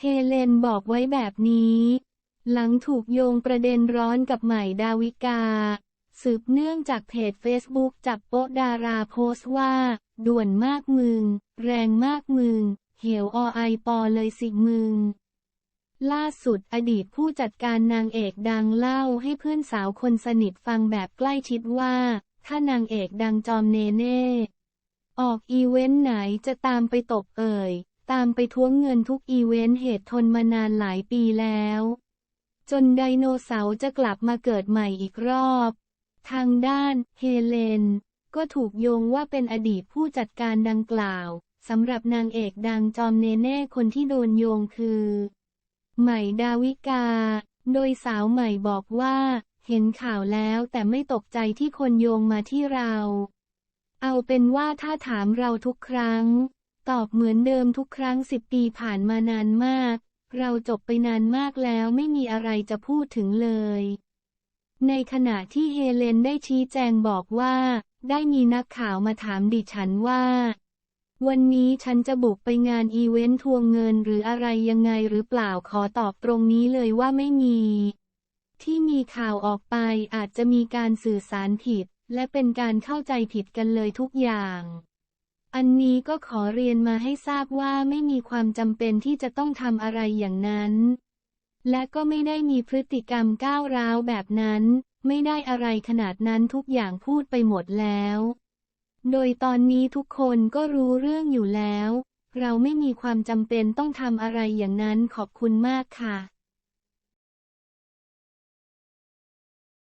เฮเลนบอกไว้แบบนี้ หลังถูกโยงประเด็นร้อนกับใหม่ดาวิกา สืบเนื่องจากเพจ Facebook จับโป๊ะดาราโพสต์ว่า ด่วนมากมึง แรงมากมึง เหี่ยวอไอปอเลยสิมึง ล่าสุดอดีตผู้จัดการนางเอกดังเล่าให้เพื่อนสาวคนสนิทฟังแบบใกล้ชิดว่า ถ้านางเอกดังจอมเนเน่ออกอีเวนต์ไหนจะตามไปตบเอ่ย ตามไปท้วงเงินทุกอีเวนต์เหตุทนมานานหลายปีแล้ว จนไดโนเสาร์จะกลับมาเกิดใหม่อีกรอบ ทางด้านเฮเลน ก็ถูกโยงว่าเป็นอดีตผู้จัดการดังกล่าวสำหรับนางเอกดังจอมเนเน่คนที่โดนโยงคือ ใหม่ดาวิกา โดยสาวใหม่บอกว่า เห็นข่าวแล้วแต่ไม่ตกใจที่คนโยงมาที่เรา เอาเป็นว่าถ้าถามเราทุกครั้ง ตอบเหมือนเดิมทุกครั้งสิบปีผ่านมานานมาก เราจบไปนานมากแล้วไม่มีอะไรจะพูดถึงเลย ในขณะที่เฮเลนได้ชี้แจงบอกว่า ได้มีนักข่าวมาถามดิฉันว่า วันนี้ฉันจะบุกไปงานอีเวนต์ทวงเงินหรืออะไรยังไงหรือเปล่าขอตอบตรงนี้เลยว่าไม่มี ที่มีข่าวออกไปอาจจะมีการสื่อสารผิด และเป็นการเข้าใจผิดกันเลยทุกอย่าง อันนี้ก็ขอเรียนมาให้ทราบว่าไม่มีความจำเป็นที่จะต้องทำอะไรอย่างนั้น และก็ไม่ได้มีพฤติกรรมก้าวร้าวแบบนั้น ไม่ได้อะไรขนาดนั้นทุกอย่างพูดไปหมดแล้ว โดยตอนนี้ทุกคนก็รู้เรื่องอยู่แล้ว เราไม่มีความจำเป็นต้องทำอะไรอย่างนั้นขอบคุณมากค่ะ